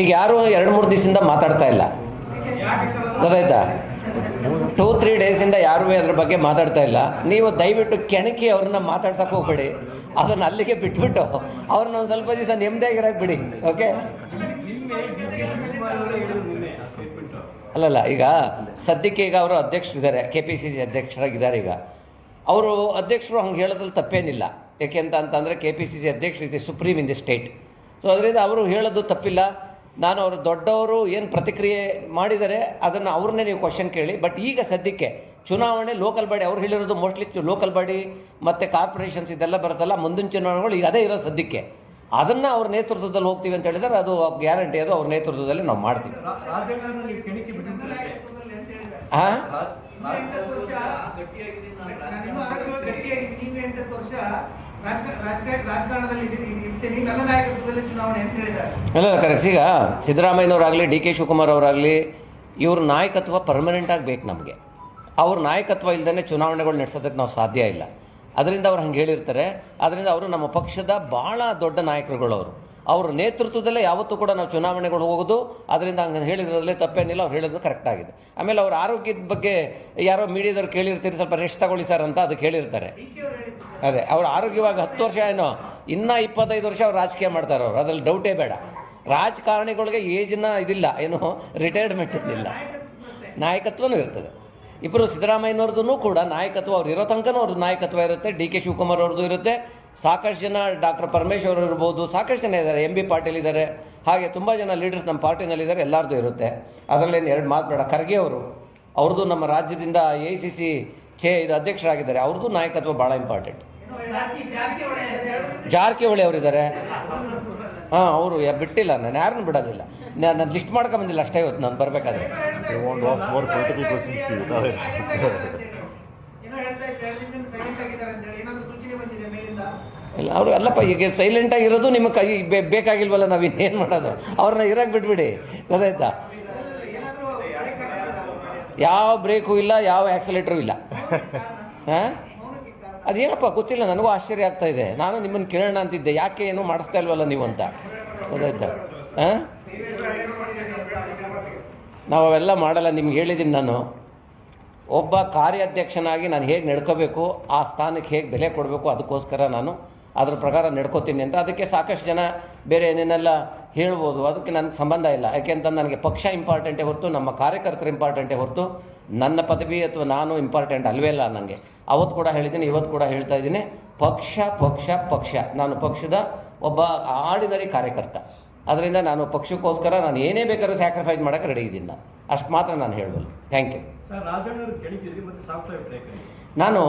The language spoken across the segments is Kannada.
ಈಗ ಯಾರು ಎರಡು ಮೂರು ದಿವಸದಿಂದ ಮಾತಾಡ್ತಾ ಇಲ್ಲ? ಗೊತ್ತಾಯ್ತಾ? ಟೂ ತ್ರೀ ಡೇಸಿಂದ ಯಾರು ಅದ್ರ ಬಗ್ಗೆ ಮಾತಾಡ್ತಾ ಇಲ್ಲ. ನೀವು ದಯವಿಟ್ಟು ಕೆಣಕಿ ಅವ್ರನ್ನ ಮಾತಾಡ್ಸಕ್ಕೆ ಹೋಗ್ಬೇಡಿ. ಅದನ್ನ ಅಲ್ಲಿಗೆ ಬಿಟ್ಬಿಟ್ಟು ಅವ್ರನ್ನ ಒಂದು ಸ್ವಲ್ಪ ದಿವಸ ನೆಮ್ಮದಿಯಾಗಿರಕ್ಕೆ ಬಿಡಿ ಓಕೆ ಅಲ್ಲಲ್ಲ, ಈಗ ಸದ್ಯಕ್ಕೆ ಈಗ ಅವರು ಅಧ್ಯಕ್ಷರಿದ್ದಾರೆ ಕೆ ಪಿ ಸಿ ಸಿ ಅಧ್ಯಕ್ಷರಾಗಿದ್ದಾರೆ ಈಗ. ಅವರು ಅಧ್ಯಕ್ಷರು ಹಂಗೆ ಹೇಳೋದ್ರಲ್ಲಿ ತಪ್ಪೇನಿಲ್ಲ. ಯಾಕೆಂತ ಅಂತಂದರೆ ಕೆ ಪಿ ಸಿ ಸಿ ಅಧ್ಯಕ್ಷರು ಇದೆ supreme in the state so ಅದರಿಂದ ಅವರು ಹೇಳೋದು ತಪ್ಪಿಲ್ಲ. ನಾನು ಅವರು ದೊಡ್ಡವರು ಏನು ಪ್ರತಿಕ್ರಿಯೆ ಮಾಡಿದರೆ ಅದನ್ನು ಅವ್ರನ್ನೇ ನೀವು ಕ್ವಶನ್ ಕೇಳಿ. ಬಟ್ ಈಗ ಸದ್ಯಕ್ಕೆ ಚುನಾವಣೆ ಲೋಕಲ್ ಬಾಡಿ ಅವ್ರು ಹೇಳಿರೋದು ಮೋಸ್ಟ್ಲಿ ಲೋಕಲ್ ಬಾಡಿ ಮತ್ತು ಕಾರ್ಪೊರೇಷನ್ಸ್ ಇದೆಲ್ಲ ಬರುತ್ತಲ್ಲ ಮುಂದಿನ ಚುನಾವಣೆಗಳು ಈಗ ಅದೇ ಇರೋ ಸದ್ಯಕ್ಕೆ. ಅದನ್ನು ಅವ್ರ ನೇತೃತ್ವದಲ್ಲಿ ಹೋಗ್ತೀವಿ ಅಂತ ಹೇಳಿದರೆ ಅದು ಗ್ಯಾರಂಟಿ ಅದು ಅವ್ರ ನೇತೃತ್ವದಲ್ಲಿ ನಾವು ಮಾಡ್ತೀವಿ. ಹಾಂ? ಅಲ್ಲ ಕರೆಕ್ಟ್ ಈಗ ಸಿದ್ದರಾಮಯ್ಯನವರಾಗಲಿ, ಡಿ ಕೆ ಶಿವಕುಮಾರ್ ಅವರಾಗಲಿ, ಇವ್ರ ನಾಯಕತ್ವ ಪರ್ಮನೆಂಟ್ ಆಗಿ ಬೇಕು ನಮಗೆ. ಅವ್ರ ನಾಯಕತ್ವ ಇಲ್ಲದೇ ಚುನಾವಣೆಗಳು ನಡೆಸೋದಕ್ಕೆ ನಾವು ಸಾಧ್ಯ ಇಲ್ಲ. ಅದರಿಂದ ಅವ್ರು ಹಂಗೆ ಹೇಳಿರ್ತಾರೆ. ಅದರಿಂದ ಅವರು ನಮ್ಮ ಪಕ್ಷದ ಭಾಳ ದೊಡ್ಡ ನಾಯಕರುಗಳು ಅವರು ಅವ್ರ ನೇತೃತ್ವದಲ್ಲೇ ಯಾವತ್ತೂ ಕೂಡ ನಾವು ಚುನಾವಣೆಗಳು ಹೋಗೋದು. ಅದರಿಂದ ಹಂಗೆ ಹೇಳಿದ್ರಲ್ಲೇ ತಪ್ಪೇನಿಲ್ಲ, ಅವ್ರು ಹೇಳಿದ್ರು ಕರೆಕ್ಟ್ ಆಗಿದೆ. ಆಮೇಲೆ ಅವ್ರ ಆರೋಗ್ಯದ ಬಗ್ಗೆ ಯಾರೋ ಮೀಡಿಯಾದವ್ರು ಕೇಳಿರ್ತೀರಿ, ಸ್ವಲ್ಪ ರೆಸ್ಟ್ ತಗೊಳ್ಳಿ ಸರ್ ಅಂತ ಅದಕ್ಕೆ ಹೇಳಿರ್ತಾರೆ. ಅದೇ, ಅವ್ರ ಆರೋಗ್ಯವಾಗಿ ಹತ್ತು ವರ್ಷ ಏನೋ, ಇನ್ನೂ ಇಪ್ಪತ್ತೈದು ವರ್ಷ ಅವ್ರು ರಾಜಕೀಯ ಮಾಡ್ತಾರೆ ಅವ್ರು. ಅದ್ರಲ್ಲಿ ಡೌಟೇ ಬೇಡ. ರಾಜಕಾರಣಿಗಳಿಗೆ ಏಜ್ನ ಇದಿಲ್ಲ, ಏನು ರಿಟೈರ್ಮೆಂಟ್ ಇಲ್ಲ ನಾಯಕತ್ವನೂ ಇರ್ತದೆ. ಇಬ್ಬರು ಸಿದ್ದರಾಮಯ್ಯನವ್ರದ್ದು ಕೂಡ ನಾಯಕತ್ವ, ಅವ್ರು ಇರೋ ತನಕನೂ ಅವ್ರದ್ದು ನಾಯಕತ್ವ ಇರುತ್ತೆ. ಡಿ ಕೆ ಶಿವಕುಮಾರ್ ಅವ್ರದ್ದು ಇರುತ್ತೆ. ಸಾಕಷ್ಟು ಜನ ಡಾಕ್ಟರ್ ಪರಮೇಶ್ವರ್ ಇರ್ಬೋದು. ಸಾಕಷ್ಟು ಜನ ಇದ್ದಾರೆ. ಎಂ ಬಿ ಪಾಟೀಲ್ ಇದ್ದಾರೆ. ಹಾಗೆ ತುಂಬ ಜನ ಲೀಡರ್ಸ್ ನಮ್ಮ ಪಾರ್ಟಿನಲ್ಲಿದ್ದಾರೆ ಎಲ್ಲರದ್ದು ಇರುತ್ತೆ. ಅದರಲ್ಲೇನು ಎರಡು ಮಾತು ಬೇಡ. ಖರ್ಗೆ ಅವರು, ಅವ್ರದ್ದು ನಮ್ಮ ರಾಜ್ಯದಿಂದ ಎ ಸಿ ಸಿ ಚೇ ಇದು ಅಧ್ಯಕ್ಷರಾಗಿದ್ದಾರೆ. ಅವ್ರದ್ದು ನಾಯಕತ್ವ ಭಾಳ ಇಂಪಾರ್ಟೆಂಟ್ ಜಾರಕಿಹೊಳಿ ಅವರಿದ್ದಾರೆ ಹಾಂ, ಅವರು ಬಿಟ್ಟಿಲ್ಲ. ನಾನು ಯಾರನ್ನು ಬಿಡೋದಿಲ್ಲ. ನಾನು ಲಿಸ್ಟ್ ಮಾಡ್ಕೊಂಬಂದಿಲ್ಲ ಅಷ್ಟೇ ಇವತ್ತು. ನಾನು ಬರಬೇಕಾದ್ರೆ. They want to ask more political questions to you. ನಾವೇ. ಏನೋ ಹೇಳ್ತಾ ಇದ್ದಾರೆ ಸೈಲೆಂಟ್ ಆಗಿದ್ದಾರೆ ಅಂತ ಹೇಳಿ. ಏನಾದ್ರು ಸೂಚನೆ ಬಂದಿದೆ ಮೇಲಿಂದ? ಇಲ್ಲ ಅವರು ಅಲ್ಲಪ್ಪ ಈಗ ಸೈಲೆಂಟ್ ಆಗಿರೋದು ನಿಮಗೆ ಕೈ ಬೇ- ಬೇಕಾಗಿಲ್ವಲ್ಲ ನಾವು ಇನ್ನೇನು ಮಾಡೋದು? ಅವ್ರನ್ನ ಇರಕ್ಕೆ ಬಿಟ್ಬಿಡಿ. ಗೊತ್ತಾಯ್ತಾ? ಯಾವ ಬ್ರೇಕು ಇಲ್ಲ ಯಾವ ಆಕ್ಸಲೇಟ್ರು ಇಲ್ಲ. ಹಾಂ? ಅದೇನಪ್ಪ ಗೊತ್ತಿಲ್ಲ ನನಗೂ ಆಶ್ಚರ್ಯ ಆಗ್ತಾ ಇದೆ. ನಾನು ನಿಮ್ಮನ್ನು ಕೇಳೋಣ ಅಂತಿದ್ದೆ. ಯಾಕೆ ಏನು ಮಾಡಿಸ್ತಾ ಇಲ್ವಲ್ಲ ನೀವು ಅಂತ. ಗೊತ್ತಾಯ್ತಾ? ಹಾಂ? ನಾವು ಅವೆಲ್ಲ ಮಾಡಲ್ಲ, ನಿಮ್ಗೆ ಹೇಳಿದ್ದೀನಿ ನಾನು. ಒಬ್ಬ ಕಾರ್ಯಾಧ್ಯಕ್ಷನಾಗಿ ನಾನು ಹೇಗೆ ನಡ್ಕೋಬೇಕು, ಆ ಸ್ಥಾನಕ್ಕೆ ಹೇಗೆ ಬೆಲೆ ಕೊಡಬೇಕು ಅದಕ್ಕೋಸ್ಕರ ನಾನು ಅದ್ರ ಪ್ರಕಾರ ನಡ್ಕೋತೀನಿ ಅಂತ. ಅದಕ್ಕೆ ಸಾಕಷ್ಟು ಜನ ಬೇರೆ ಏನೇನೆಲ್ಲ ಹೇಳ್ಬೋದು, ಅದಕ್ಕೆ ನನಗೆ ಸಂಬಂಧ ಇಲ್ಲ. ಯಾಕೆಂತ ನನಗೆ ಪಕ್ಷ ಇಂಪಾರ್ಟೆಂಟೇ ಹೊರತು, ನಮ್ಮ ಕಾರ್ಯಕರ್ತರು ಇಂಪಾರ್ಟೆಂಟೇ ಹೊರತು, ನನ್ನ ಪದವಿ ಅಥವಾ ನಾನು ಇಂಪಾರ್ಟೆಂಟ್ ಅಲ್ವೇ ಅಲ್ಲ ನನಗೆ. ಅವತ್ತು ಕೂಡ ಹೇಳಿದ್ದೀನಿ, ಇವತ್ತು ಕೂಡ ಹೇಳ್ತಾ ಇದ್ದೀನಿ. ಪಕ್ಷ ಪಕ್ಷ ಪಕ್ಷ. ನಾನು ಪಕ್ಷದ ಒಬ್ಬ ಆರ್ಡಿನರಿ ಕಾರ್ಯಕರ್ತ. ಅದರಿಂದ ನಾನು ಪಕ್ಷಕ್ಕೋಸ್ಕರ ನಾನು ಏನೇ ಬೇಕಾದ್ರೂ ಸ್ಯಾಕ್ರಿಫೈಸ್ ಮಾಡೋಕ್ಕೆ ರೆಡಿ ಇದ್ದೀನಿ ನಾನು. ಅಷ್ಟು ಮಾತ್ರ ನಾನು ಹೇಳಬಲ್ಲೆ. ಥ್ಯಾಂಕ್ ಯು ಸರ್ ನಾನು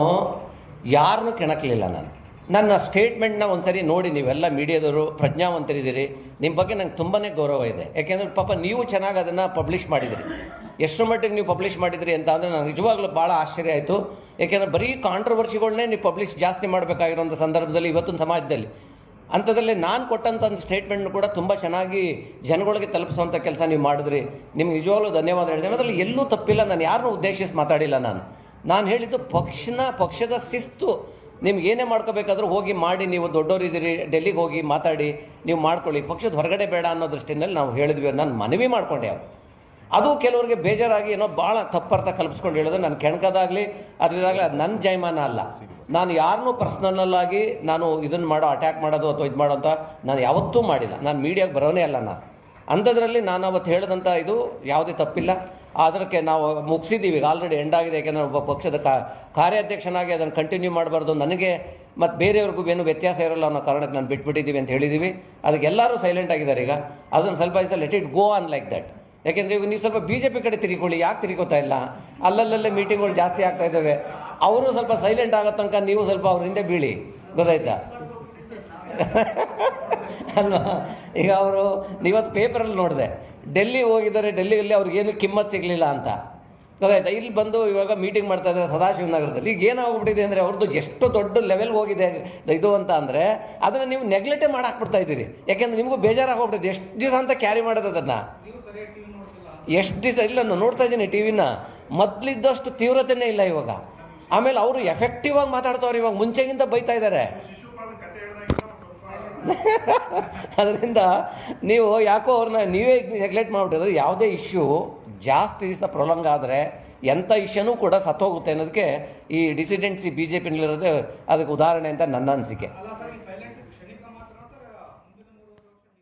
ಯಾರನ್ನೂ ಕೆಣಕಲಿಲ್ಲ ನಾನು. ನನ್ನ ಸ್ಟೇಟ್ಮೆಂಟ್ನ ಒಂದ್ಸರಿ ನೋಡಿ ನೀವೆಲ್ಲ ಮೀಡಿಯಾದವರು ಪ್ರಜ್ಞಾವಂತರಿದ್ದೀರಿ. ನಿಮ್ಮ ಬಗ್ಗೆ ನಂಗೆ ತುಂಬಾ ಗೌರವ ಇದೆ. ಯಾಕೆಂದರೆ ಪಾಪ ನೀವು ಚೆನ್ನಾಗಿ ಅದನ್ನು ಪಬ್ಲಿಷ್ ಮಾಡಿದಿರಿ. ಎಷ್ಟು ಮಟ್ಟಿಗೆ ನೀವು ಪಬ್ಲಿಷ್ ಮಾಡಿದಿರಿ ಅಂತ ಅಂದರೆ ನನಗೆ ನಿಜವಾಗ್ಲೂ ಭಾಳ ಆಶ್ಚರ್ಯ ಆಯಿತು. ಯಾಕೆಂದರೆ ಬರೀ ಕಾಂಟ್ರವರ್ಸಿಗಳನ್ನೇ ನೀವು ಪಬ್ಲಿಷ್ ಜಾಸ್ತಿ ಮಾಡಬೇಕಾಗಿರೋಂಥ ಸಂದರ್ಭದಲ್ಲಿ ಇವತ್ತಿನ ಸಮಾಜದಲ್ಲಿ ಅಂಥದ್ರಲ್ಲಿ ನಾನು ಕೊಟ್ಟಂಥ ಒಂದು ಸ್ಟೇಟ್ಮೆಂಟ್ನು ಕೂಡ ತುಂಬ ಚೆನ್ನಾಗಿ ಜನಗಳಿಗೆ ತಲುಪಿಸುವಂಥ ಕೆಲಸ ನೀವು ಮಾಡಿದ್ರಿ. ನಿಮ್ಗೆ ನಿಜವಾಗಲೂ ಧನ್ಯವಾದ ಹೇಳಿದೆ. ಅದರಲ್ಲಿ ಎಲ್ಲೂ ತಪ್ಪಿಲ್ಲ, ನಾನು ಯಾರನ್ನೂ ಉದ್ದೇಶಿಸಿ ಮಾತಾಡಿಲ್ಲ ನಾನು. ನಾನು ಹೇಳಿದ್ದು ಪಕ್ಷನ, ಪಕ್ಷದ ಶಿಸ್ತು. ನಿಮ್ಗೆ ಏನೇ ಮಾಡ್ಕೋಬೇಕಾದ್ರೂ ಹೋಗಿ ಮಾಡಿ, ನೀವು ದೊಡ್ಡವರಿದ್ದೀರಿ ಡೆಲ್ಲಿಗೆ ಹೋಗಿ ಮಾತಾಡಿ, ನೀವು ಮಾಡ್ಕೊಳ್ಳಿ. ಪಕ್ಷದ ಹೊರಗಡೆ ಬೇಡ ಅನ್ನೋ ದೃಷ್ಟಿನಲ್ಲಿ ನಾವು ಹೇಳಿದ್ವಿ ನಾನು ಮನವಿ ಮಾಡ್ಕೊಂಡೆ ಅದು ಕೆಲವರಿಗೆ ಬೇಜಾರಾಗಿ ಏನೋ ಭಾಳ ತಪ್ಪರ್ಥ ಕಲ್ಪಿಸ್ಕೊಂಡು ಹೇಳಿದ್ರೆ ನನ್ನ ಕೆಣಕದಾಗಲಿ ಅದು ಇದಾಗಲಿ ಅದು ನನ್ನ ಜೈಮಾನ ಅಲ್ಲ. ನಾನು ಯಾರನ್ನೂ ಪರ್ಸ್ನಲ್ ಆಗಿ ನಾನು ಇದನ್ನು ಮಾಡೋ ಅಟ್ಯಾಕ್ ಮಾಡೋದು ಅಥವಾ ಇದು ಮಾಡೋ ಅಂತ ನಾನು ಯಾವತ್ತೂ ಮಾಡಿಲ್ಲ. ನಾನು ಮೀಡಿಯಾಗೆ ಬರೋನೇ ಅಲ್ಲ ನಾನು. ಅಂಥದ್ರಲ್ಲಿ ನಾನು ಅವತ್ತು ಹೇಳಿದಂಥ ಇದು ಯಾವುದೇ ತಪ್ಪಿಲ್ಲ. ಅದಕ್ಕೆ ನಾವು ಮುಗಿಸಿದ್ದೀವಿ. ಈಗ ಆಲ್ರೆಡಿ ಎಂಡ್ ಆಗಿದೆ. ಯಾಕೆಂದರೆ ಒಬ್ಬ ಪಕ್ಷದ ಕಾ, ಕಾರ್ಯಾಧ್ಯಕ್ಷನಾಗಿ ಅದನ್ನು ಕಂಟಿನ್ಯೂ ಮಾಡಬಾರ್ದು. ನನಗೆ ಮತ್ತು ಬೇರೆಯವ್ರಿಗೂ ಏನು ವ್ಯತ್ಯಾಸ ಇರಲ್ಲ ಅನ್ನೋ ಕಾರಣಕ್ಕೆ ನಾನು ಬಿಟ್ಬಿಟ್ಟಿದ್ದೀವಿ ಅಂತ ಹೇಳಿದ್ದೀವಿ. ಅದಕ್ಕೆ ಎಲ್ಲರೂ ಸೈಲೆಂಟ್ ಆಗಿದ್ದಾರೆ ಈಗ. ಅದನ್ನು ಸ್ವಲ್ಪ ದಿವಸ let it go on like that ಯಾಕೆಂದರೆ ಇವಾಗ ನೀವು ಸ್ವಲ್ಪ ಬಿ ಜೆ ಪಿ ಕಡೆ ತಿರುಗಿಕೊಳ್ಳಿ, ಯಾಕೆ ತಿರುಗೋತಾ ಇಲ್ಲ? ಅಲ್ಲಲ್ಲೇ ಮೀಟಿಂಗ್ಗಳು ಜಾಸ್ತಿ ಆಗ್ತಾ ಇದ್ದಾವೆ. ಅವರು ಸ್ವಲ್ಪ ಸೈಲೆಂಟ್ ಆಗೋ ತನಕ ನೀವು ಸ್ವಲ್ಪ ಅವರಿಂದ ಬೀಳಿ. ಗೊತ್ತಾಯ್ತಾ? ಅಲ್ವಾ? ಈಗ ಅವರು ಇವತ್ತು ಪೇಪರಲ್ಲಿ ನೋಡಿದೆ. ಡೆಲ್ಲಿ ಹೋಗಿದ್ದಾರೆ, ಡೆಲ್ಲಿಯಲ್ಲಿ ಅವ್ರಿಗೇನು ಕಿಮ್ಮತ್ ಸಿಗಲಿಲ್ಲ ಅಂತ. ಗೊತ್ತಾಯ್ತಾ? ಇಲ್ಲಿ ಬಂದು ಇವಾಗ ಮೀಟಿಂಗ್ ಮಾಡ್ತಾ ಇದ್ದಾರೆ ಸದಾಶಿವನಗರದಲ್ಲಿ. ಈಗ ಏನಾಗ್ಬಿಟ್ಟಿದೆ ಅಂದರೆ ಅವ್ರದ್ದು ಎಷ್ಟು ದೊಡ್ಡ ಲೆವೆಲ್ ಹೋಗಿದೆ ಇದು ಅಂತ ಅಂದರೆ, ಅದನ್ನು ನೀವು ನೆಗ್ಲೆಕ್ಟೇ ಮಾಡಾಕ್ಬಿಡ್ತಾ ಇದ್ದೀರಿ. ಯಾಕೆಂದ್ರೆ ನಿಮಗೂ ಬೇಜಾರಾಗೋಗ್ಬಿಟ್ಟಿದೆ ಎಷ್ಟು ದಿವಸ ಅಂತ ಕ್ಯಾರಿ ಮಾಡೋದು ಅದನ್ನು? ಎಷ್ಟು ದಿವಸ ಇಲ್ಲ ನಾನು ನೋಡ್ತಾ ಇದ್ದೀನಿ ಟಿ ವಿನ ಮೊದಲಿದ್ದಷ್ಟು ತೀವ್ರತೆನೇ ಇಲ್ಲ ಇವಾಗ. ಆಮೇಲೆ ಅವರು ಎಫೆಕ್ಟಿವ್ ಆಗಿ ಮಾತಾಡ್ತಾವ್ರು ಇವಾಗ ಮುಂಚೆಗಿಂತ ಬೈತಾ ಇದ್ದಾರೆ ಅದರಿಂದ ನೀವು ಯಾಕೋ ಅವ್ರನ್ನ ನೀವೇ ನೆಗ್ಲೆಕ್ಟ್ ಮಾಡಿಬಿಟ್ಟಿದ್ರೆ ಯಾವುದೇ ಇಶ್ಯೂ ಜಾಸ್ತಿ ದಿವಸ ಪ್ರೊಲಂಗ್ ಆದರೆ ಎಂಥ ಇಶ್ಯೂನೂ ಕೂಡ ಸತ್ತೋಗುತ್ತೆ ಅನ್ನೋದಕ್ಕೆ ಈ ಡಿಸಿಡೆಂಟ್ಸಿ ಬಿ ಜೆ ಪಿನಲ್ಲಿರೋದೇ ಅದಕ್ಕೆ ಉದಾಹರಣೆ ಅಂತ ನನ್ನ ಅನಿಸಿಕೆ.